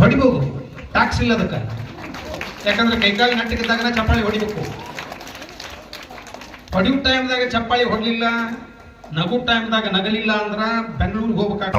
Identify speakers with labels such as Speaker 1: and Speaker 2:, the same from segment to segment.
Speaker 1: ಹೊಡಿಬೋದು tax ಇಲ್ಲ ಅದಕ್ಕೆ ಯಾಕಂದ್ರೆ ಕೈಕಾಲು ನಟ್ಟಕ್ಕಿದ್ದಾಗ ಚಪ್ಪಾಳಿ ಹೊಡಿಬೇಕು ಹೊಡಿಯೋ ಟೈಮ್ದಾಗ ಚಪ್ಪಾಳಿ ಹೊಡಲಿಲ್ಲ ನಗು ಟೈಮ್ದಾಗ ನಗಲಿಲ್ಲ ಅಂದ್ರ ಬೆಂಗಳೂರಿಗೆ ಹೋಗ್ಬೇಕಾಗ್ತದೆ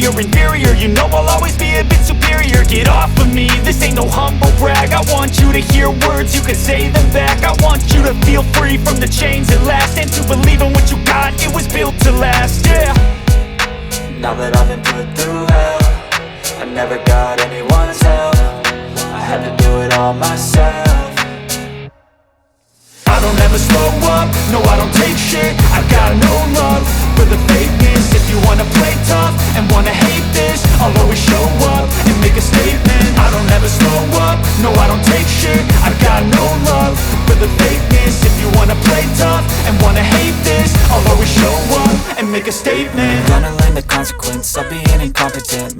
Speaker 2: your inferior You know I'll always be a bit superior Get off of me, this ain't no humble brag I want you to hear words, you can say them back I want you to feel free from the chains at last And to believe in what you got, it was built to last, yeah Now that I've been put through hell I never got anywhere make a statement I'm gonna learn the consequence of being incompetent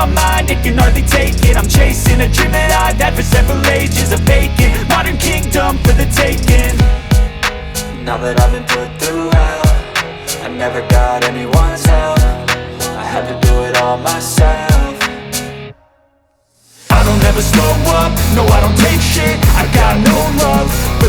Speaker 2: my mind, it can hardly take it I'm chasing a dream that I've had for several ages A vacant, modern kingdom for the taking Now that I've been put through hell I never got anyone's help I had to do it all myself I don't ever slow up, no I don't take shit I got no love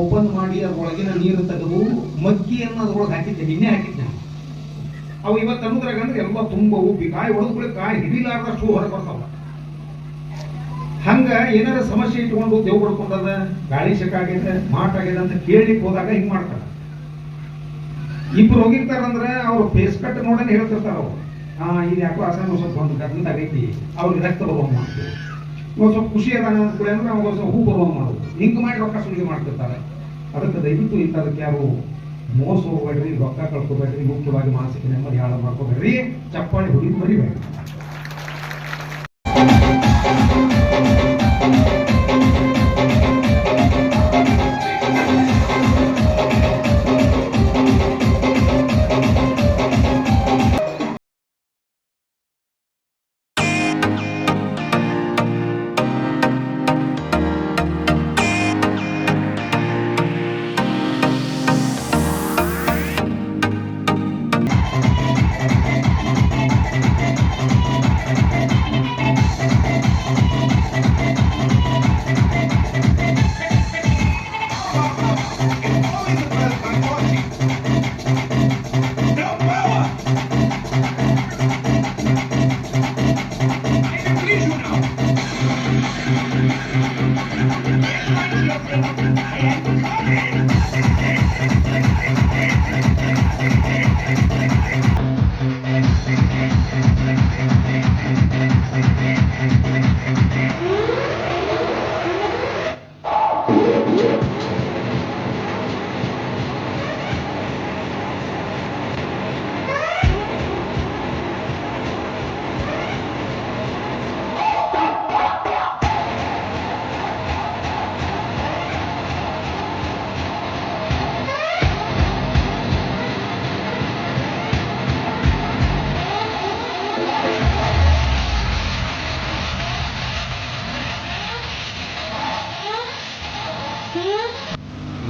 Speaker 1: open ಮಾಡಿ ಅದ್ರೊಳಗಿನ ನೀರು ತೆಗೆದು ಮಕ್ಕಿಯನ್ನು ಅದ್ರೊಳಗೆ ಹಾಕಿದ್ದೆ ನಿನ್ನೆ ಹಾಕಿದ್ದೆ ಅವು ಇವತ್ತು ಸಮುದ್ರಾಗ ಅಂದ್ರೆ ಎಲ್ಲ ತುಂಬ ಉಬ್ಬಿ ಕಾಯಿ ಹೊಡೆದ್ಕೊಳ್ಳಿ ಕಾಯಿ ಹಿಡಿಲಾರ್ದಷ್ಟು ಹೊರಗೆ ಬರ್ತಾವ ಹಂಗ ಏನಾರ ಸಮಸ್ಯೆ ಇಟ್ಕೊಂಡು ದೇವ್ ಹೊಡ್ಕೊಂಡದ ಗಾಳಿ ಶಕ ಆಗೈತೆ ಮಾಟ್ ಆಗ್ಯದ ಅಂತ ಕೇಳಿಕ್ ಹೋದಾಗ ಹಿಂಗ್ ಮಾಡ್ತಾರ ಇಬ್ರು ಹೋಗಿರ್ತಾರಂದ್ರೆ ಅವ್ರ ಫೇಸ್ ಕಟ್ ನೋಡೋಣ ಹೇಳ್ತಿರ್ತಾರ ಅವ್ರು ಹಾ ಇದು ಯಾಕೋ ಅಸನ್ ಸ್ವಲ್ಪ ಒಂದು ಗಂಟೆ ಆಗೈತಿ ಅವ್ರಿಗೆ ರಕ್ತ ಬರುವ ಮಾಡ್ತೀವಿ ಒಂದು ಸ್ವಲ್ಪ ಖುಷಿ ಅದ ಅಂದ್ರೆ ಅವಾಗ ಸ್ವಲ್ಪ ಹೂ ಬರುವ ಮಾಡೋದು ಹಿಂಗ್ ಮಾಡಿ ರೊಕ್ಕ ಸುಲಿಗೆ ಮಾಡ್ತಿರ್ತಾರೆ ಅದಕ್ಕೆ ದಯವಿಟ್ಟು ಇಂಥದಕ್ಕೆ ಯಾರು ಮೋಸ ಹೋಗ್ಬೇಡ್ರಿ ರೊಕ್ಕ ಕಳ್ಕೊಬೇಡ್ರಿ ಮುಖ್ಯವಾಗಿ ಮಾನಸಿಕ ನೆಮ್ಮದಿ ಹಾಳು ಮಾಡ್ಕೋಬೇಡ್ರಿ ಚಪ್ಪಾಳಿ ಹುಡುಗಿ ಮರಿಬೇಡ್ರಿ Thank you.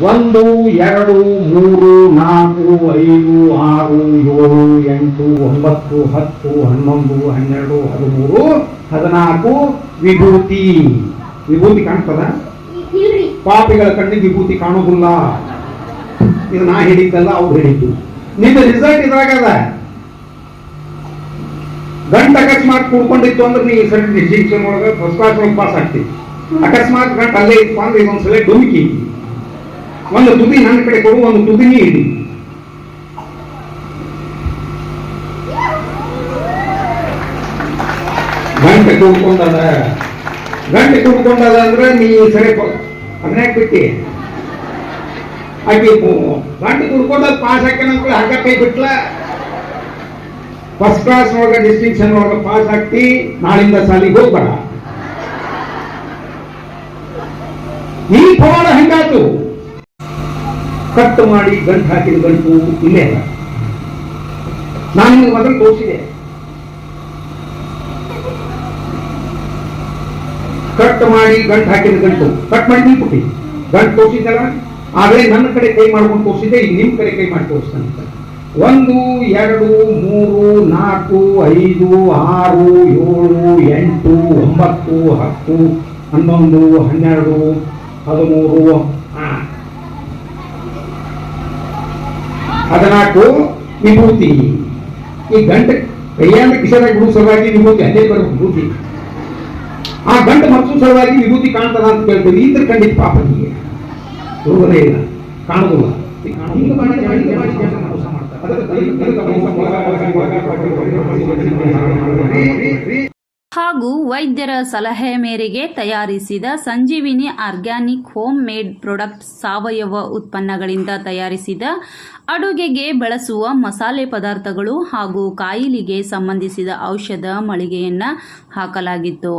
Speaker 1: ಒಂದು ಎರಡು ಮೂರು ನಾಲ್ಕು ಐದು ಆರು ಏಳು ಎಂಟು ಒಂಬತ್ತು ಹತ್ತು ಹನ್ನೊಂದು ಹನ್ನೆರಡು ಹದಿಮೂರು ಹದಿನಾಲ್ಕು ವಿಭೂತಿ ವಿಭೂತಿ ಕಾಣ್ತದ ಪಾಪಿಗಳ ಕಣ್ಣಿಗೆ ವಿಭೂತಿ ಕಾಣೋದಿಲ್ಲ ಇದು ನಾ ಹೇಳಿದ್ದಲ್ಲ ಅವ್ರು ಹೇಳಿದ್ದು ನಿನ್ನ ರಿಸಲ್ಟ್ ಇದ್ರಾಗದ ಗಂಟ ಅಕಸ್ಮಾತ್ ಕೂಡ್ಕೊಂಡಿತ್ತು ಅಂದ್ರೆ ನೀವು ಸೆಲೆಕ್ಟ್ ಒಳಗೆ ಫಸ್ಟ್ ಕ್ಲಾಸ್ ಪಾಸ್ ಆಗ್ತೀವಿ ಅಕಸ್ಮಾತ್ ಗಂಟ ಅಲ್ಲೇ ಇತ್ತು ಅಂದ್ರೆ ಇದೊಂದ್ಸಲ ಡುಮಿಕಿ ಒಂದು ತುದಿ ನನ್ನ ಕಡೆ ಕೊಡು ಒಂದು ತುದಿನೇ ಇಡಿ ಗಂಟೆ ಕೂಡ್ಕೊಂಡದ ಗಂಟೆ ಕೂಡ್ಕೊಂಡದ ಅಂದ್ರೆ ನೀ ಸರಿ ಅದನ್ನ ಬಿಟ್ಟಿ ಆಕೆ ಗಂಟೆ ಕೂಡ್ಕೊಂಡದ ಪಾಸ್ ಹಾಕ್ಯಾನ ಅಂತ ಕೈ ಬಿಟ್ಲ ಫಸ್ಟ್ ಕ್ಲಾಸ್ ಒಳಗೆ ಡಿಸ್ಟಿಂಕ್ಷನ್ ಒಳಗ ಪಾಸ್ ಹಾಕ್ತಿ ನಾಳಿಂದ ಸಾಲಿಗೆ ಹೋಗ್ಬೇಡ ಈ ಪ್ರಮಾಣ ಹೆಂಗಾತು ಕಟ್ ಮಾಡಿ ಗಂಟು ಹಾಕಿದ ಗಂಟು ಇಲ್ಲೇ ಇಲ್ಲ ನಾನು ನಿಮಗೆ ಮೊದಲು ತೋರಿಸಿದೆ ಕಟ್ ಮಾಡಿ ಗಂಟು ಹಾಕಿದ ಗಂಟು ಕಟ್ ಮಾಡಿ ನೀವು ಕೊಟ್ಟಿ ಗಂಟು ತೋರಿಸಿದ್ದಲ್ಲ ಆಗಲೇ ನನ್ನ ಕಡೆ ಕೈ ಮಾಡ್ಕೊಂಡು ತೋರಿಸಿದ್ದೆ ಈಗ ನಿಮ್ಮ ಕಡೆ ಕೈ ಮಾಡಿ ತೋರಿಸ್ತಾನಂತ ಒಂದು ಎರಡು ಮೂರು ನಾಲ್ಕು ಐದು ಆರು ಏಳು ಎಂಟು ಒಂಬತ್ತು ಹತ್ತು ಹನ್ನೊಂದು ಹನ್ನೆರಡು ಹದಿಮೂರು 14 विभूति ಈ ಗಂಟೆ ಅಯ್ಯೋ ಕ್ಷರ ಗುರು ಸಭೆ ವಿಭೂತಿ ಅದೆ ಬರ ವಿಭೂತಿ ಆ ಗಂಟ ಮಕ್ಷರ ಸಭೆ ವಿಭೂತಿ ಕಾಣತರ ಅಂತ ಹೇಳ್ತೀನಿ ಇಂದ್ರ ಖಂಡಿ ಪಾಪ ကြီး ದುರಲೇ ಕಾಣದುವಾ ಈ ಕಾಣ ಹಿಂಗ ಮಾಡಿ ಹೇಳಿ ಕಮರಿ ಸಮರ್ಥ ಅದು ಏನು ಅಂತ ಮಹಾ ಮಾರಾ ಮಾಡಿ ಹೋಗಿ ಬರ್ತೀನಿ ಹಾಗೂ ವೈದ್ಯರ ಸಲಹೆ ಮೇರೆಗೆ ತಯಾರಿಸಿದ Sanjeevini organic homemade product ಸಾವಯವ ಉತ್ಪನ್ನಗಳಿಂದ ತಯಾರಿಸಿದ ಅಡುಗೆಗೆ ಬಳಸುವ ಮಸಾಲೆ ಪದಾರ್ಥಗಳು ಹಾಗೂ ಕಾಯಿಲೆಗೆ ಸಂಬಂಧಿಸಿದ ಔಷಧ ಮಳಿಗೆಯನ್ನು ಹಾಕಲಾಗಿತ್ತು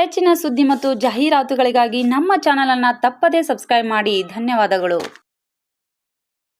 Speaker 1: ಹೆಚ್ಚಿನ ಸುದ್ದಿ ಮತ್ತು ಜಾಹೀರಾತುಗಳಿಗಾಗಿ ನಮ್ಮ ಚಾನಲನ್ನು ತಪ್ಪದೇ ಸಬ್ಸ್ಕ್ರೈಬ್ ಮಾಡಿ ಧನ್ಯವಾದಗಳು